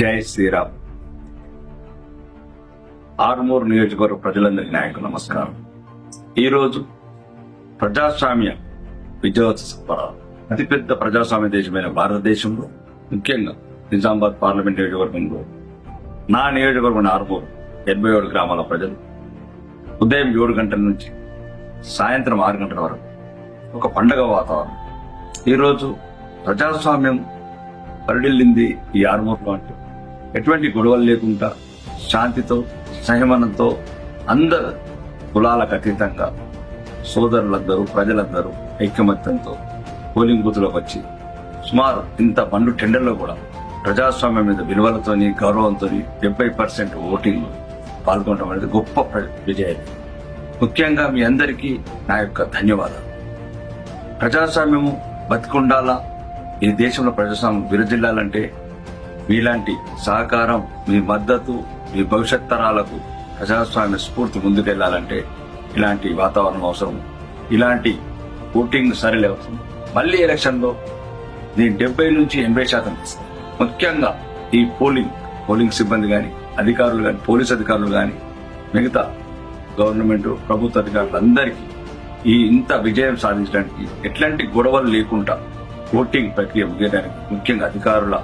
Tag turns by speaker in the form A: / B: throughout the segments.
A: జై శ్రీరామ్. ఆరుమూరు నియోజకవర్గ ప్రజలందరికీ నాయకు నమస్కారం. ఈరోజు ప్రజాస్వామ్య విజయోత్సవ అతిపెద్ద ప్రజాస్వామ్య దేశమైన భారతదేశంలో ముఖ్యంగా నిజామాబాద్ పార్లమెంట్ నియోజకవర్గంలో నా నియోజకవర్గం ఆరుమూరు ఎనభై ఏడు గ్రామాల ప్రజలు ఉదయం ఏడు గంటల నుంచి సాయంత్రం ఆరు గంటల వరకు ఒక పండగ వాతావరణం. ఈరోజు ప్రజాస్వామ్యం పరిడిల్లింది ఈ ఆరుమూరులో అంటే ఎటువంటి గొడవలు లేకుండా శాంతితో సంయమనంతో అందరు కులాలకు అతీతంగా సోదరులందరూ ప్రజలందరూ ఐకమత్యంతో పోలింగ్ బూత్లోకి వచ్చి సుమారు ఇంత పండు టెండర్లో కూడా ప్రజాస్వామ్యం మీద విలువలతోని గౌరవంతో డెబ్బై పర్సెంట్ ఓటింగ్ పాల్గొనడం అనేది గొప్ప ప్ర- విజయం. ముఖ్యంగా మీ అందరికీ నా యొక్క ధన్యవాదాలు. ప్రజాస్వామ్యము బతికుండాలా ఈ దేశంలో ప్రజాస్వామ్యం విరజిల్లాలంటే మీలాంటి సహకారం మీ మద్దతు మీ భవిష్యత్ తరాలకు ప్రజాస్వామ్య స్ఫూర్తి ముందుకెళ్ళాలంటే ఇలాంటి వాతావరణం అవసరం. ఇలాంటి ఓటింగ్ సరళి అవసరం. మళ్ళీ ఎలక్షన్లో దీని డెబ్బై నుంచి ఎనభై శాతం ముఖ్యంగా ఈ పోలింగ్ పోలింగ్ సిబ్బంది కానీ అధికారులు కానీ పోలీస్ అధికారులు కానీ మిగతా గవర్నమెంట్ ప్రభుత్వ అధికారులందరికీ ఈ ఇంత విజయం సాధించడానికి ఎట్లాంటి గొడవలు లేకుండా ఓటింగ్ ప్రక్రియ ముగియడానికి ముఖ్యంగా అధికారుల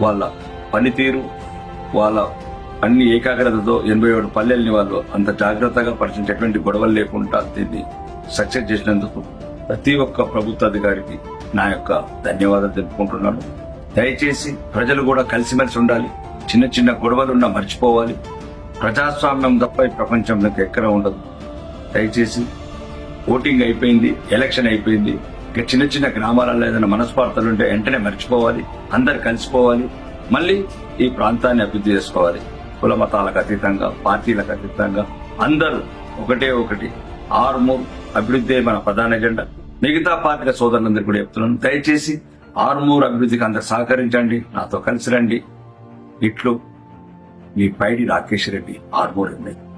A: వాళ్ళ పనితీరు వాళ్ళ అన్ని ఏకాగ్రతతో ఎనభై ఏడు పల్లెల్ని వాళ్ళు అంత జాగ్రత్తగా పరిచించేటువంటి గొడవలు లేకుండా దీన్ని సక్సెస్ చేసినందుకు ప్రతి ఒక్క ప్రభుత్వ అధికారికి నా యొక్క ధన్యవాదాలు తెలుపుకుంటున్నాను. దయచేసి ప్రజలు కూడా కలిసిమెలిసి ఉండాలి. చిన్న చిన్న గొడవలున్నా మర్చిపోవాలి. ప్రజాస్వామ్యం తప్ప ఈ ప్రపంచంలో ఎక్కడ ఉండదు. దయచేసి ఓటింగ్ అయిపోయింది ఎలక్షన్ అయిపోయింది. చిన్న చిన్న గ్రామాలలో ఏదైనా మనస్పార్థలు ఉంటే వెంటనే మర్చిపోవాలి అందరు కలిసిపోవాలి మళ్ళీ ఈ ప్రాంతాన్ని అభివృద్ధి చేసుకోవాలి. కుల మతాలకు అతీతంగా పార్టీలకు అతీతంగా అందరూ ఒకటే ఒకటి ఆర్మూర్ అభివృద్ధి మన ప్రధాన ఎజెండా. మిగతా పార్టీల సోదరులందరూ కూడా చెప్తున్నాను. దయచేసి ఆర్మూర్ అభివృద్ధికి అందరు సహకరించండి నాతో కలిసి రండి. ఇట్లు మీ పైడి రాకేష్ రెడ్డి ఆర్మూర్ ఎమ్మెల్యే.